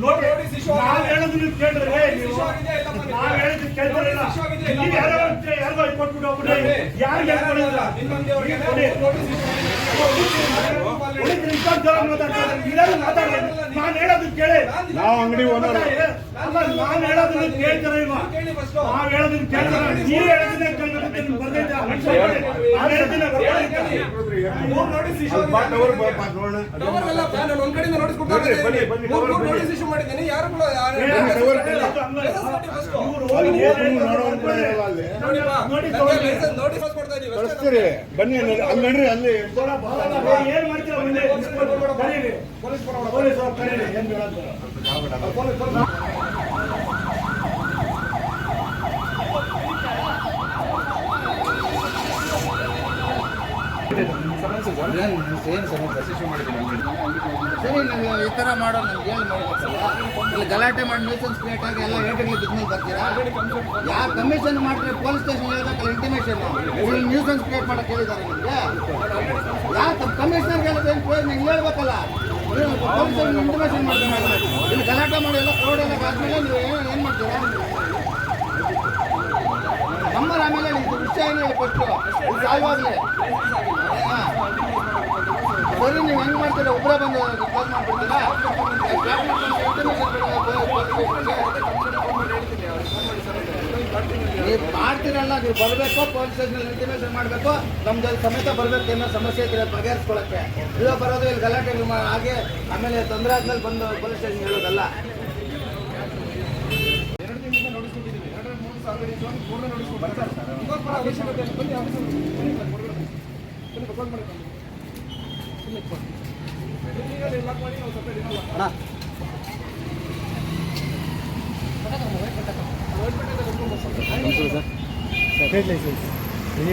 ನೋಡಿ ನಾವ್ ಆಗಿದೆ. ಹೇಳೋದು ನೀವು ಕೇಳ್ತಾರಲ್ಲ. ಯಾರೋ ಯಾರಿಗೋ ಕೊಟ್ಬಿಟ್ಟು ಮಾತಾಡ್ತಾರೆ. ನಾನು ಹೇಳೋದು ಕೇಳಿ. ನಾವು ಅಂಗಡಿ ಓನರ್ ಅಲ್ಲ ನಾನು ಹೇಳೋದನ್ನ ಕೇಳ್ತಾರೆ ಇಲ್ವಾ. ನಾವ್ ಹೇಳೋದನ್ನ ಕೇಳ್ತಾರೆ? ನೀವು ಹೇಳೋದನ್ನ ನಿಮ್ಗೆ ಬರ್ದೈತೆ ನಾವ್ ಹೇಳ್ತೀನಿ. ಮೂರು ನೋಟಿಸ್ ಎಲ್ಲ ನಾನು ಒಂದ್ ಕಡೆಯಿಂದ ನೋಟಿಸ್ ಮೂರ್. ನೋಟಿಸ್ ಇಶ್ಯೂ ಮಾಡಿದ್ದೀನಿ. ಯಾರು ಕೂಡ ಬನ್ನಿ. ನೋಟಿಸ್ ಕೊಡ್ತಾ ಇದೀವಿ ಅಲ್ಲಿ ಅಲ್ಲಿ ನಡ್ರಿ ಅಲ್ಲಿ. ಏನ್ ಮಾಡ್ತೀರಾ ಪೊಲೀಸ್ ಬರೋಣ. ಪೊಲೀಸ್ ಪೊಲೀಸ್ ಪೊಲೀಸ್ ಸರಿ ನೀವು ಈ ಥರ ಮಾಡೋ ನಮ್ಗೆ ಏನು ಮಾಡ್ಬೇಕಲ್ಲ ಇಲ್ಲಿ ಗಲಾಟೆ ಮಾಡಿ ನ್ಯೂಸನ್ಸ್ ಕ್ರಿಯೇಟ್ ಆಗಿ ಎಲ್ಲ ಏಟಲ್ಲಿ ಬಿದ್ಮೇಲೆ ಬರ್ತೀರಾ ಯಾರು ಕಮಿಷನ್ ಮಾಡಿದ್ರೆ ಪೊಲೀಸ್ ಸ್ಟೇಷನ್ ಹೇಳ್ಬೇಕಲ್ಲ ಇಂಟಿಮೇಷನ್ ಇಲ್ಲಿ ನ್ಯೂಸನ್ಸ್ ಕ್ರಿಯೇಟ್ ಮಾಡಕ್ಕೆ ಹೇಳಿದ್ದಾರೆ ನಿಮಗೆ ಯಾಕೆ ಕಮಿಷನರ್ಗೆ ಹೇಳಿದ್ರೆ ಏನು ಪ್ರಯೋಜನ ಹಿಂಗೆ ಹೇಳ್ಬೇಕಲ್ಲ ಪೊಲೀಸರು ಪೊಲೀಸ್ ಇಂಟಿಮೇಷನ್ ಮಾಡ್ತಾರೆ ಇಲ್ಲಿ ಗಲಾಟೆ ಮಾಡಿ ಎಲ್ಲ ಕ್ರೌಡ್ ಎಲ್ಲ ಆದ್ಮೇಲೆ ನೀವು ಏನು ಏನು ಮಾಡ್ತೀರಾ ನಂಬರ್ ಆಮೇಲೆ ಏನು ಹೇಳಿ ಫಸ್ಟು ಸಾಯುವಾಗಲೇ ಸರಿ ನೀವು ಹೆಂಗೆ ಮಾಡ್ತೀರಾ? ಒಬ್ಬರೇ ಬಂದು ಕ್ಲೋಸ್ ಮಾಡ್ಬಿಡ್ತೀರಾ? ನೀವು ಮಾಡ್ತೀರಲ್ಲ, ನೀವು ಬರಬೇಕು ಪೊಲೀಸ್ ಸ್ಟೇಷನ್ ಇಂಟಿಮೇಷನ್ ಮಾಡಬೇಕು. ನಮ್ದು ಅಲ್ಲಿ ಸಮೇತ ಬರಬೇಕು ಏನೋ ಸಮಸ್ಯೆ ಇದ್ರೆ ಬಗೆಹರಿಸ್ಕೊಳಕ್ಕೆ. ಇಲ್ಲ ಬರೋದು ಇಲ್ಲಿ ಗಲಾಟೆ ನಿಮ್ಮ ಹಾಗೆ, ಆಮೇಲೆ ತೊಂದರೆ ಆದ್ಮೇಲೆ ಬಂದು ಪೊಲೀಸ್ ಸ್ಟೇಷನ್ ಹೇಳೋದಲ್ಲ. ಎರಡು ದಿನದಿಂದ ನೋಟಿಸ್ ಕೊಟ್ಟಿದ್ದೀವಿ ಎರಡು ಸಾವಿರ ಆಲ್ರೆಡಿ ಇತ್ತು ಒಂದು ಫೋನ್ ಅವಶ್ಯಕತೆ. ಬನ್ನಿ ಆಫೀಸ್ ಬನ್ನಿ ಸರ್, ಹೊರಗಡೆ ಲೈಸೆನ್ಸ್ ಬನ್ನಿ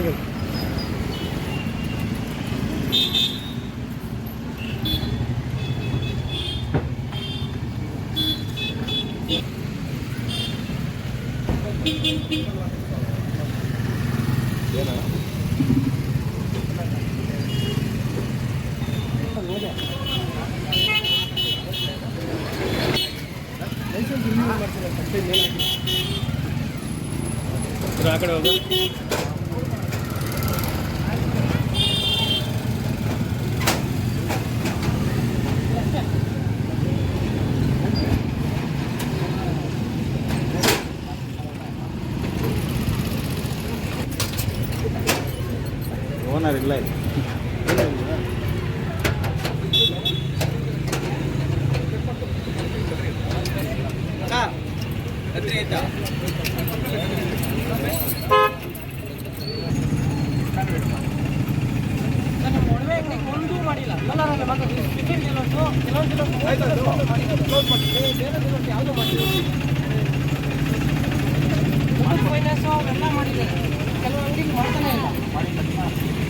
ಇಲ್ಲ ಮಾಡಿಲ್ಲ ಕಲರಲ್ಲಿ ಮಾತ್ರ ಟಿಕೆಟ್ ಕೆಲವೊಂದು ಕೆಲವೊಂದು ಯಾವುದು ಮಾಡಿಲ್ಲ ಫೈನಾನ್ಸ್ ಅವೆಲ್ಲ ಮಾಡಿದ್ದಾರೆ ಕೆಲವು ಅಂಗಡಿಗೆ ಮಾಡ್ತಾನೆ. ಇಲ್ಲ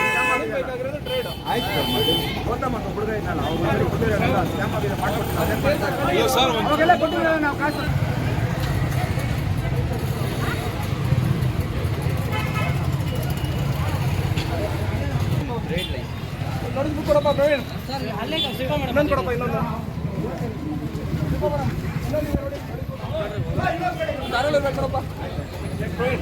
ಅದೇನ್ ಮಾಡ್ತಾರೆ? ಅವಾಗೆಲ್ಲ ಕೊಟ್ಟಿಲ್ಲ ನಾವು ಕಾಸು ಕೊಡಪ್ಪ ಪ್ರವೀಣ್ ಇನ್ನೊಂದು ಕೊಡಪ್ಪ ಇನ್ನೊಂದು ಪ್ರವೀಣ್.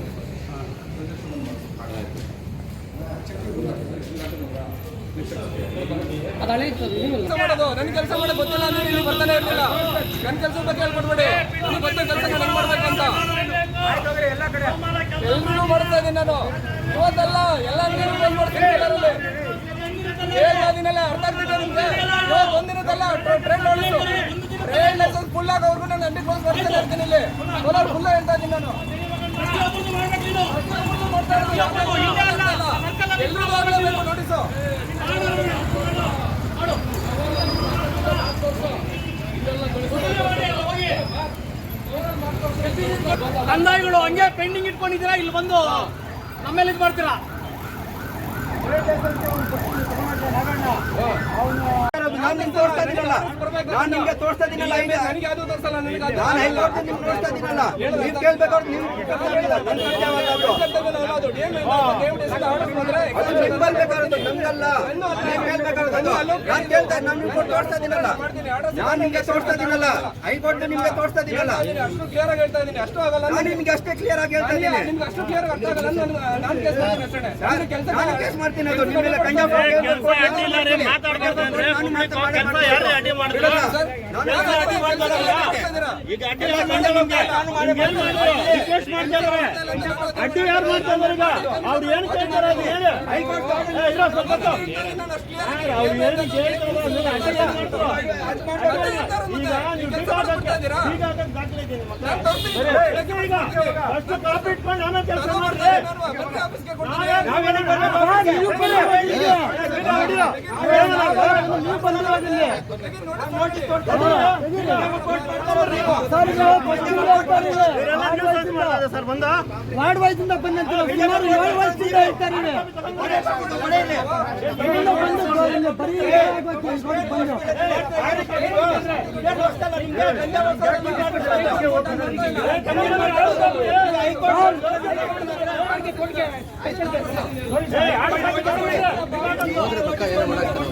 ಅದಳೆ ಕೆಲಸ ಮಾಡೋದು ನನ್ನ ಕೆಲಸ ಮಾಡೋ ಗೊತ್ತಿಲ್ಲ ಅಂದ್ರೆ ಬರ್ತಾನೆ ಇರಲಿಲ್ಲ ಕೆಲಸ ಬಗ್ಗೆ ಹೇಳ್ಕೊಡ್ಬೇಡಿ ನೀವು ಬಂದ ಕೆಲಸ ಹೆಂಗೆ ನಾನು ಇವತ್ತಲ್ಲ ಎಲ್ಲ ನೀರು ಮಾಡ್ತೀನಿ ಎಲ್ಲರಲ್ಲಿ ಅರ್ಧ ಅರ್ಥ ಆಗ್ತಿದೆ ಒಂದಿನದಲ್ಲ ಟ್ರೈನ್ ನೋಡಿದ್ದು ಟ್ರೈನ್ ಲೈಸೆನ್ಸ್ ಫುಲ್ ನಾನು ಅಂಗಡಿ ಕ್ಲೋಸ್ ಮಾಡ್ತಾನೆ ಇರ್ತೀನಿ ಇಲ್ಲಿ ಫುಲ್ಲ ಹೇಳ್ತಾ ಇದ್ದೀನಿ ನಾನು ಕಂದಾಯಗಳು ಹಂಗೆ ಪೆಂಡಿಂಗ್ ಇಟ್ಕೊಂಡಿದ್ದೀರಾ? ಇಲ್ಲಿ ಬಂದು ನಮ್ಮೇಲೆ ಇದು ಮಾಡ್ತೀರಾ? ನಾನು ನಿಮ್ಗೆ ತೋರಿಸ್ತಾ ಇದ್ದೀನಲ್ಲ? ನಾನು ನಿಮ್ಗೆ ತೋರಿಸ್ತಾ ಇದ್ದೀನಲ್ಲ? ಹಿಂಗೆ ನನಗೆ ಅದು ತೋರ್ಸಲ್ಲ ನನಗೆ ನಾನು ಹೈಕೋರ್ಟ್ ನಿಮ್ಗೆ ತೋರಿಸ್ತಾ ಇದ್ದೀನಲ್ಲ? ನೀವು ಕೇಳ್ಬೇಕಾದ್ರೆ ನೀವು ಅದು. ಇಂದ ನಿಮ್ಗೆ ಬರ್ಬೇಕಾಗಿರೋದು ನಮ್ಗಲ್ಲ. ನೀವು ಕೇಳ್ಬೇಕಾಗಿರೋದು ನಾನು ಕೇಳ್ತಾ ನಾನು ನಿಮ್ಗೆ ತೋರಿಸ್ತಾ ಇದ್ದೀನಲ್ಲ. ನಾನು ನಿಮ್ಗೆ ತೋರಿಸ್ತಾ ಇದ್ದೀನಲ್ಲ. ಹೈಕೋರ್ಟ್ ನಿಮ್ಗೆ ತೋರಿಸ್ತಾ ಇದ್ದೀನಲ್ಲ. ಅಷ್ಟು ಕ್ಲಿಯರ್ ಆಗಿ ಹೇಳ್ತಾ ಇದ್ದೀನಿ. ಅಷ್ಟು ಆಗಲ್ಲ. ನಾನು ನಿಮ್ಗೆ ಅಷ್ಟೇ ಕ್ಲಿಯರ್ ಆಗಿ ಹೇಳ್ತಾ ಇದ್ದೀನಿ. ನಿಮ್ಗೆ ಅಷ್ಟು ಕ್ಲಿಯರ್ ಆಗಿ ಅರ್ಥ ಆಗಲ್ಲ. ನಾನು ಕೇಸ್ ಮಾಡ್ತೀನಿ ಅಷ್ಟೇ. ನಾನು ಕೇಸ್ ಮಾಡ್ತೀನಿ ಅದು. ನಿಮ್ಮ ಮೇಲೆ ಕನ್ಯಾ ಈಗ ಅಡ್ಡಿ ಯಾರು ಮಾಡ್ತಾರೆ? ನಿಮ್ಗೆ? ಮಾಡ್ತಾರೆ. ಅಡ್ಡಿ ಯಾರು ಮಾಡ್ತಾರೆ ಈಗ ಅವ್ರು ಏನು ಕೇಳ್ತಾರೆ ಅದು ಹೇಳಿ ಇರೋ ಸ್ವಲ್ಪ ಅವ್ರು ಏನು ಕೇಳ್ತಾರೆ ಅದನ್ನ ಅಡ್ಡಿ ಯಾರು ಮಾಡ್ತಾರೆ? ಈಗ ನೀವು ದಾಖಲೆ ಇದೆ? ಸರಿ, ಈಗ ಕಾಪಿ ಇಟ್ಕೊಂಡು ಆಮೇಲೆ ಕೆಲಸ ಮಾಡ್ರಿ ನಾವೇನು ಬರ್ಬೇಕು? ನೀವು. ಈಗ ನೀವು ಇಲ್ಲಿ. ನೋಟಿಸ್ ಕೊಡ್ತಾರೆ. ವಾರ್ಡ್ ವೈಸಿಂದ ಬಂದಂತ ಸುಮಾರು ಏಳು ವರ್ಷದಿಂದ ಹೇಳ್ತಾರೆ ಇಲ್ಲಿ. ಇಲ್ಲಿಂದ ಬಂದು ಇಲ್ಲಿ ಬರೀ ಆಗ್ಬೇಕು ಇಲ್ಲಿ ಬಂದು. ಅದಲ್ಲ ಸರ್.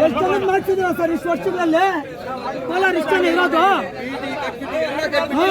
ಎಷ್ಟು ಜನ ಮಾಡ್ತಿದ್ರ ಸರ್ ಇಷ್ಟು ವರ್ಷಗಳಲ್ಲಿ ಕೋಲಾರ ಇಷ್ಟನೇ ಇರೋದು ಹಾ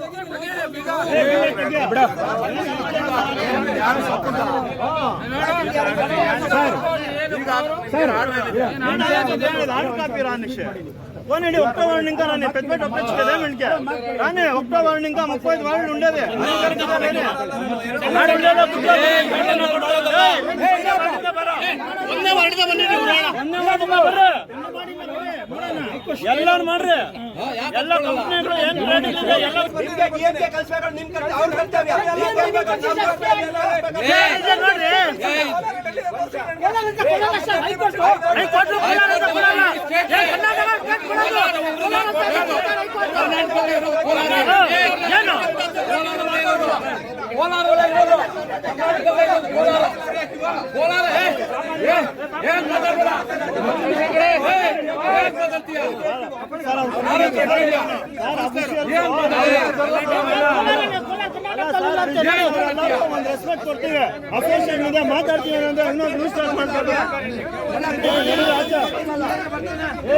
పోనండి ఒక్క వాళ్ళు ఇంకా రాని పెద్ద పెద్ద ఒప్పచ్చు కదా మనకి రాని ఒక్క వాళ్ళు ఇంకా ముప్పై ఐదు వాళ్ళు ఉండేది ಎಲ್ಲಾರು ಮಾಡ್ರಿ ಎಲ್ಲ ಕಂಪ್ನಿಗಳು ಏನ್ ರೇಟ್ ಇದೆ ಎಲ್ಲ ಒಂದು ರೆಸ್ಪೆಕ್ಟ್ ಕೊಡ್ತೀವಿ ಇದೆ ಮಾತಾಡ್ತೀವಿ ಅಂದ್ರೆ ಇನ್ನೊಂದು ನ್ಯೂಸ್ ಸ್ಟಾರ್ಟ್ ಮಾಡ್ತಾರೆ ಏ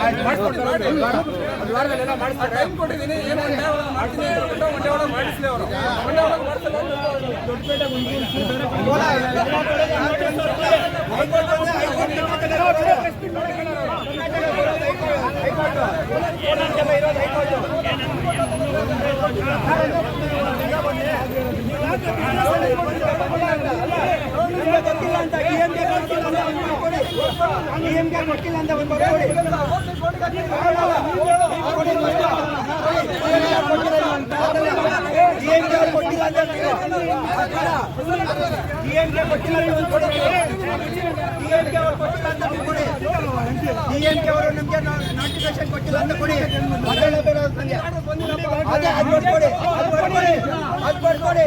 ಹೈಕೋರ್ಟ್ ಟೈಮ್ ಕೊಟ್ಟಿದ್ದೀನಿ ಏನು ಮಾಡ್ತೀನಿ ಒಂದೇ ಅವರು ಗೊತ್ತಿಲ್ಲ ಅಂತ ಒಂದು ಕೊಟ್ಟಿಲ್ಲ ಅಂತ ಒಂದು ಕೊಡಿ. ಕೊಡಿ ಅವ್ರು ಗೊತ್ತಿಲ್ಲ ಅಂತ ಅಂತ ಒಂದು ಕೊಡಿ. DMK ಅವ್ರು ಅಂತ ಒಂದು ಕೊಡಿ. ಡಿಎಂಕೆ ಅವರು ನಿಮಗೆ ನೋಟಿಫಿಕೇಶನ್ ಕೊಟ್ಟಿಲ್ಲ ಅಂತ ಕೊಡಿ ಮೊದಲನೇ ಬೇರೆ ಕೊಡಿ ನನಗೆ. ಅದೇ ಅದು ಕೊಡಿ ಅದು ಕೊಟ್ಕೊಡಿ ಅದು ಕೊಟ್ಕೊಡಿ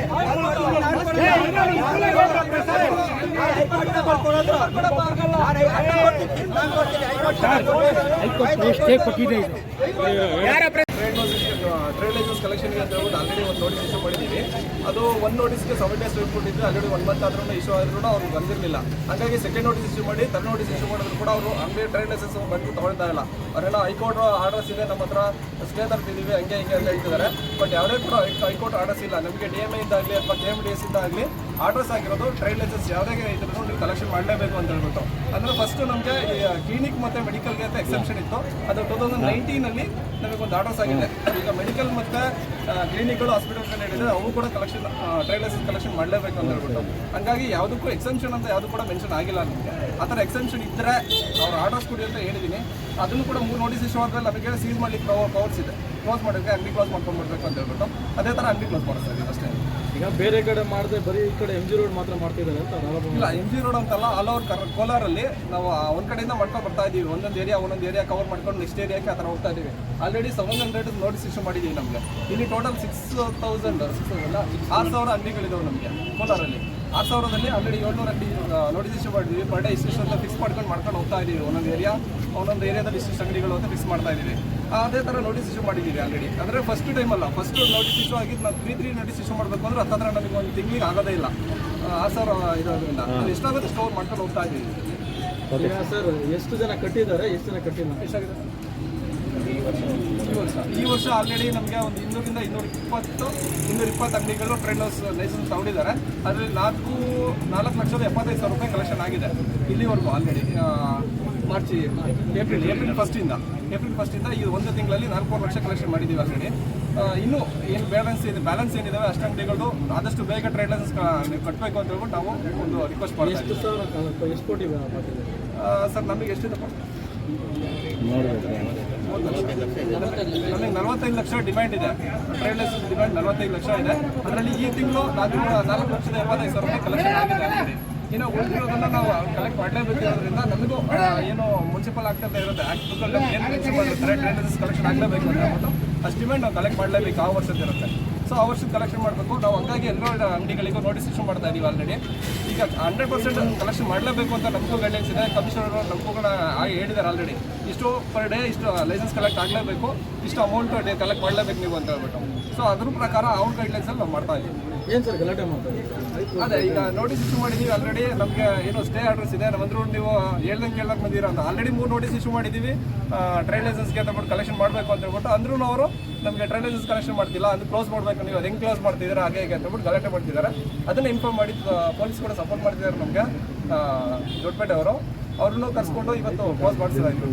ಅದು ಕೊಟ್ಕೊಡಿ. ನಾನು ಕೊಡ್ತೀನಿ. ಲೈಸೆನ್ಸ್ ಕಲೆಕ್ಷನ್ಗೆ ಅಂತ ಹೇಳ್ಬಿಟ್ಟು ಆಲ್ರೆಡಿ ಒಂದು ನೋಟಿಸ್ ಇಶ್ಯೂ ಮಾಡಿದ್ದೀವಿ ಅದು ಒನ್ ನೋಟಿಸ್ಗೆ ಸೆವೆನ್ ಡೇಸ್ ವೇಟ್ ಕೊಟ್ಟಿದ್ದು ಆಲ್ರೆಡಿ ಒನ್ ಮಂತ್ ಆದ್ರೂ ಇಶ್ಯೂ ಆದ್ರೂ ಅವ್ರು ಬಂದಿರಲಿಲ್ಲ. ಹಾಗಾಗಿ ಸೆಕೆಂಡ್ ನೋಟಿಸ್ ಇಶ್ಯೂ ಮಾಡಿ ಥರ್ಡ್ ನೋಟಿಸ್ ಇಶ್ಯೂ ಮಾಡಿದ್ರು ಕೂಡ ಅವರು ಹಂಗೆ ಟ್ರೈನ್ ಲೈಸೆನ್ಸ್ ಬಂದು ತೊಗೊಳ್ತಾ ಇಲ್ಲ. ಅವರೆಲ್ಲ ಹೈಕೋರ್ಟ್ ಆರ್ಡರ್ಸ್ ಇದೆ, ನಮ್ಮ ಹತ್ರ ಸ್ಟೇ ತರ್ತಿದ್ದೀವಿ ಹಂಗೆ ಹಿಂಗೆ ಅಂತ ಹೇಳ್ತಿದ್ದಾರೆ. ಬಟ್ ಯಾವುದೇ ಕೂಡ ಹೈಕೋರ್ಟ್ ಆರ್ಡರ್ಸ್ ಇಲ್ಲ. ನಮಗೆ ಡಿ ಎಂ ಐ ಇಂದ ಆಗಲಿ ಅಥವಾ ಕೆ ಎಂ ಡಿ ಎಸ್ ಇಂದ ಆಗಲಿ ಆರ್ಡರ್ಸ್ ಆಗಿರೋದು ಟ್ರೈನ್ ಲೈಸೆನ್ಸ್ ಯಾವುದೇ ಇದ್ರೂ ನೀವು ಕಲೆಕ್ಷನ್ ಮಾಡಲೇಬೇಕು ಅಂತ ಹೇಳ್ಬಿಟ್ಟು. ಅಂದರೆ ಫಸ್ಟ್ ನಮಗೆ ಕ್ಲಿನಿಕ್ ಮತ್ತು ಮೆಡಿಕಲ್ಗೆ ಅಂತ ಎಕ್ಸೆಪ್ಷನ್ ಇತ್ತು. ಅದು ಟೂ ತೌಸಂಡ್ ನೈನ್ಟೀನಲ್ಲಿ ಒಂದು ಆರ್ಡರ್ಸ್ ಆಗಿದೆ. ಈಗ ಮೆಡಿಕಲ್ ಮತ್ತು ಕ್ಲಿನಿಕ್ಗಳು, ಹಾಸ್ಪಿಟಲ್ಗಳು ಹೇಳಿದ್ರೆ ಅವು ಕೂಡ ಕಲೆಕ್ಷನ್ ಟ್ರೈಲರ್ಸ್ ಕಲೆಕ್ಷನ್ ಮಾಡಲೇಬೇಕು ಅಂತ ಹೇಳ್ಬಿಟ್ಟು. ಹಂಗಾಗಿ ಯಾವುದಕ್ಕೂ ಎಕ್ಸೆಂಪ್ಷನ್ ಅಂತ ಯಾವುದು ಕೂಡ ಮೆನ್ಷನ್ ಆಗಿಲ್ಲ ನಮಗೆ. ಆ ಥರ ಎಕ್ಸೆಂಪ್ಷನ್ ಇದ್ದರೆ ಅವ್ರು ಆರ್ಡರ್ಸ್ ಕೊಡಿ ಅಂತ ಹೇಳಿದ್ದೀನಿ ಅದನ್ನು ಕೂಡ ಮೂರು ನೋಟಿಸ್ ಇಶ್ಯೂ ಆದಮೇಲೆ ನಮಗೆ ಸೀಲ್ ಮಾಡಲಿಕ್ಕೆ ಪವರ್ಸ್ ಇದೆ. ಕ್ಲೋಸ್ ಮಾಡೋಕ್ಕೆ ಅಂಗಡಿ ಕ್ಲೋಸ್ ಮಾಡ್ಕೊಂಡು ಅಂತ ಹೇಳ್ಬಿಟ್ಟು. ಅದೇ ಥರ ಅಂಗಡಿ ಕ್ಲೋಸ್ ಮಾಡಿಸ್ತಾ ಇದ್ದೀವಿ ಅಷ್ಟೇ. ಈಗ ಬೇರೆ ಕಡೆ ಮಾಡದೆ ಬರೀ ಈ ಕಡೆ ಎಂ ಜಿ ರೋಡ್ ಮಾತ್ರ ಮಾಡ್ತಿದ್ದಾರೆ ಅಂತ ಇಲ್ಲ ಎಂ ಜಿ ರೋಡ್ ಅಂತಲ್ಲ ಆಲ್ ಓವರ್ ಕರ್ ಕೋಲಾರಲ್ಲಿ ನಾವು ಒಂದು ಒಂದ್ ಕಡೆಯಿಂದ ಮಾಡ್ಕೊಂಡು ಬರ್ತಾ ಇದೀವಿ ಒಂದೊಂದು ಏರಿಯಾ ಒಂದೊಂದು ಏರಿಯಾ ಕವರ್ ಮಾಡ್ಕೊಂಡು ನೆಕ್ಸ್ಟ್ ಏರಿಯಾಕ್ಕೆ ಆ ಥರ ಹೋಗ್ತಾ ಇದೀವಿ already seven hundred notice issue ಮಾಡಿದೀವಿ ನಮಗೆ. ಇಲ್ಲಿ total six thousand six thousand ಆರು ಸಾವಿರ ಅಂಗಡಿಗಳಿದಾವೆ ನಮಗೆ ಕೋಲಾರಲ್ಲಿ. ಆರು ಸಾವಿರದಲ್ಲಿ ಆಲ್ರೆಡಿ ಏಳ್ನೂರ ಅಂಗಡಿ ನೋಟಿಸ್ ಇಶ್ಯೂ ಮಾಡಿದ್ವಿ. ಪರ್ ಡೇ ಇಷ್ಟು ಅಂತ ಫಿಕ್ಸ್ ಮಾಡ್ಕೊಂಡು ಮಾಡ್ಕೊಂಡು ಹೋಗ್ತಾ ಇದೀವಿ ಒಂದೊಂದು ಏರಿಯಾ ಒಂದೊಂದು ಏರಿಯಾದಲ್ಲಿ ಇಷ್ಟು ಅಂಗಡಿಗಳು ಅಂತ ಫಿಕ್ಸ್ ಮಾಡ್ತಾ ಇದೀವಿ. ಅದೇ ಥರ ನೋಟಿಸ್ ಇಶ್ಯೂ ಮಾಡಿದ್ದೀವಿ ಆಲ್ರೆಡಿ ಅಂದರೆ ಫಸ್ಟ್ ಟೈಮ್ ಅಲ್ಲ ಫಸ್ಟ್ ನೋಟಿಸ್ ಇಶ್ಯೂ ಆಗಿದ್ದು ನಾವು ತ್ರೀ ತ್ರೀ ನೋಟಿಸ್ ಇಶ್ಯೂ ಮಾಡಬೇಕು ಅಂದ್ರೆ ಹತ್ತತ್ರ ನಮಗೆ ಒಂದು ತಿಂಗಳಿಗೆ ಆಗೋದೇ ಇಲ್ಲ. ಆ ಸಾವಿರ ಇರೋದ್ರಿಂದ. ಎಷ್ಟಾಗುತ್ತೆ ಸ್ಟೋರ್ ಮಾಡ್ಕೊಂಡು ಹೋಗ್ತಾ ಇದ್ದೀವಿ ಸರ್ ಎಷ್ಟು ಜನ ಕಟ್ಟಿದ್ದಾರೆ? ಎಷ್ಟು ಜನ ಕಟ್ಟಿಲ್ಲ? ಎಷ್ಟಾಗಿದೆ ಈ ವರ್ಷ ಈ ವರ್ಷ ಆಲ್ರೆಡಿ ನಮಗೆ ಒಂದು ಇನ್ನೂರಿಂದ ಇನ್ನೂರ ಇಪ್ಪತ್ತು ಇನ್ನೂರ ಇಪ್ಪತ್ತು ಅಂಗಡಿಗಳು ಟ್ರೆಂಡ್ ಹೌಸ್ ಲೈಸೆನ್ಸ್ ತಗೊಂಡಿದ್ದಾರೆ. ಅದರಲ್ಲಿ ನಾಲ್ಕು ನಾಲ್ಕು ಲಕ್ಷದ ಎಪ್ಪತ್ತೈದು ಸಾವಿರ ರೂಪಾಯಿ ಕಲೆಕ್ಷನ್ ಆಗಿದೆ ಇಲ್ಲಿವರೆಗೂ ಆಲ್ರೆಡಿ ಮಾರ್ಚ್ ಏಪ್ರಿಲ್ ಏಪ್ರಿಲ್ ಫಸ್ಟಿಂದ ಏಪ್ರಿಲ್ ಫಸ್ಟಿಂದ ಈ ಒಂದು ತಿಂಗಳಲ್ಲಿ ನಾಲ್ಕೂವರೆ ಲಕ್ಷ ಕಲೆಕ್ಷನ್ ಮಾಡಿದ್ದೀವಿ ಆಲ್ರೆಡಿ ಇನ್ನೂ ಏನು ಬ್ಯಾಲೆನ್ಸ್ ಇದೆ ಬ್ಯಾಲೆನ್ಸ್ ಏನಿದಾವೆ ಅಷ್ಟು ಅಂಗಡಿಗಳು ಆದಷ್ಟು ಬೇಗ ಟ್ರೇಡ್ ಲೈಸೆನ್ಸ್ ಕಟ್ಟಬೇಕು ಅಂತ ಹೇಳ್ಬಿಟ್ಟು ನಾವು ಒಂದು ರಿಕ್ವೆಸ್ಟ್ ಮಾಡ್ತೀವಿ ಎಷ್ಟು ಸಾವಿರ ಎಷ್ಟು ಕೋಟಿ ಮಾಡಿದ್ದಾರೆ ಸರ್ ನಮಗೆ ಎಷ್ಟಿದೆ? ನಮಗೆ ನಲವತ್ತೈದು ಲಕ್ಷ ಡಿಮ್ಯಾಂಡ್ ಇದೆ. ಟ್ರೈಲ್ ಲೈಸೆನ್ಸ್ ಡಿಮ್ಯಾಂಡ್ ನಲವತ್ತೈದು ಲಕ್ಷ ಇದೆ. ಅದರಲ್ಲಿ ಈ ತಿಂಗಳು ನಾಲ್ಕು ನಾಲ್ಕು ಲಕ್ಷದ ಎಪ್ಪತ್ತೈದು ಸಾವಿರ ರೂಪಾಯಿ ಕಲೆಕ್ಷನ್ ಆಗಿದೆ. ಇನ್ನು ಉಳಿದಿರೋದನ್ನ ನಾವು ಕಲೆಕ್ಟ್ ಮಾಡಲೇಬೇಕಿರೋದ್ರಿಂದ ನಮಗೂ ಏನು ಮುನ್ಸಿಪಲ್ ಆಗ್ತಾ ಇರುತ್ತೆ. ಆಕ್ಟ್ ಏನು ಕಲೆಕ್ಷನ್ ಆಗಲೇಬೇಕು ಅಂತ ಹೇಳ್ಬಿಟ್ಟು ಅಷ್ಟು ಡಿಮ್ಯಾಂಡ್ ನಾವು ಕಲೆಕ್ಟ್ ಮಾಡಲೇಬೇಕು ಆ ವರ್ಷದ ಇರುತ್ತೆ. ಸೊ ಆ ವರ್ಷದ ಕಲೆಕ್ಷನ್ ಮಾಡಬೇಕು. ನಾವು ಹಂಗಾಗಿ ಎಲ್ಲ ಅಂಗಡಿಗಳಿಗೂ ನೋಟಿಸ್ ಇಶ್ಯೂ ಮಾಡ್ತಾ ಇದೀವಿ ಆಲ್ರೆಡಿ ಈಗ ಹಂಡ್ರೆಡ್ ಪರ್ಸೆಂಟ್ ಕಲೆಕ್ಷನ್ ಮಾಡಲೇಬೇಕು ಅಂತ ನಮಗೂ ಗೈಡ್ಲೈನ್ಸ್ ಇದೆ. ಕಮಿಷನರ್ ನಮಗೂ ಕೂಡ ಹೇಳಿದ್ದಾರೆ ಆಲ್ರೆಡಿ ಇಷ್ಟು ಪರ್ ಡೇ ಇಷ್ಟು ಲೈಸೆನ್ಸ್ ಕಲೆಕ್ಟ್ ಆಗಲೇಬೇಕು. ಇಷ್ಟು ಅಮೌಂಟ್ ಡೇ ಕಲೆಕ್ಟ್ ಮಾಡಲೇಬೇಕು ನೀವು ಅಂತ ಹೇಳ್ಬಿಟ್ಟು. ಸೊ ಅದ್ರ ಪ್ರಕಾರ ಅವ್ರ ಗೈಡ್ಲೈನ್ಸಲ್ಲಿ ನಾವು ಮಾಡ್ತಾ ಇದ್ದೀವಿ. ಏನು ಸರ್ ಗಲಾಟೆ ಮಾಡ್ತಾರೆ ಅದೇ ಈಗ ನೋಟಿಸ್ ಇಶ್ಯೂ ಮಾಡಿದ್ದೀವಿ ಆಲ್ರೆಡಿ ನಮಗೆ ಏನು ಸ್ಟೇ ಆರ್ಡರ್ಸ್ ಇದೆ ನಮ್ಮಂದ್ರೂ ನೀವು ಹೇಳ್ದಂಗೆ ಕೇಳಕ್ ಬಂದಿರೋ ಅಂತ. ಆಲ್ರೆಡಿ ಮೂರು ನೋಟಿಸ್ ಇಶ್ಯೂ ಮಾಡಿದ್ದೀವಿ. ಟ್ರೈನ್ ಲೈಸೆನ್ಸ್ಗೆ ಅಂತ ಬಿಟ್ಟು ಕಲೆಕ್ಷನ್ ಮಾಡಬೇಕು ಅಂತ ಹೇಳ್ಬಿಟ್ಟು ಅಂದ್ರೂ ಅವರು ನಮಗೆ ಟ್ರೈನ್ ಲೈಸೆನ್ಸ್ ಕಲೆಕ್ಷನ್ ಮಾಡ್ತಿಲ್ಲ ಅದು ಕ್ಲೋಸ್ ಮಾಡಬೇಕು ನೀವು ಅದು ಹೆಂಗೆ ಕ್ಲೋಸ್ ಮಾಡ್ತಿದ್ದೀರಾ ಹಾಗೆ ಹೇಗೆ ಅಂತ ಹೇಳ್ಬಿಟ್ಟು ಗಲಾಟೆ ಮಾಡ್ತಿದ್ದಾರೆ. ಅದನ್ನು ಇನ್ಫಾರ್ಮ್ ಮಾಡಿ ಪೊಲೀಸ್ ಕೂಡ ಸಪೋರ್ಟ್ ಮಾಡ್ತಿದ್ದಾರೆ ನಮಗೆ ದೊಡ್ಡಪೇಟೆ ಅವರು. ಅವ್ರನ್ನೂ ಕರ್ಸ್ಕೊಂಡು ಇವತ್ತು ಪೋಸ್ ಮಾಡಿಸಿದಾಯ್ತು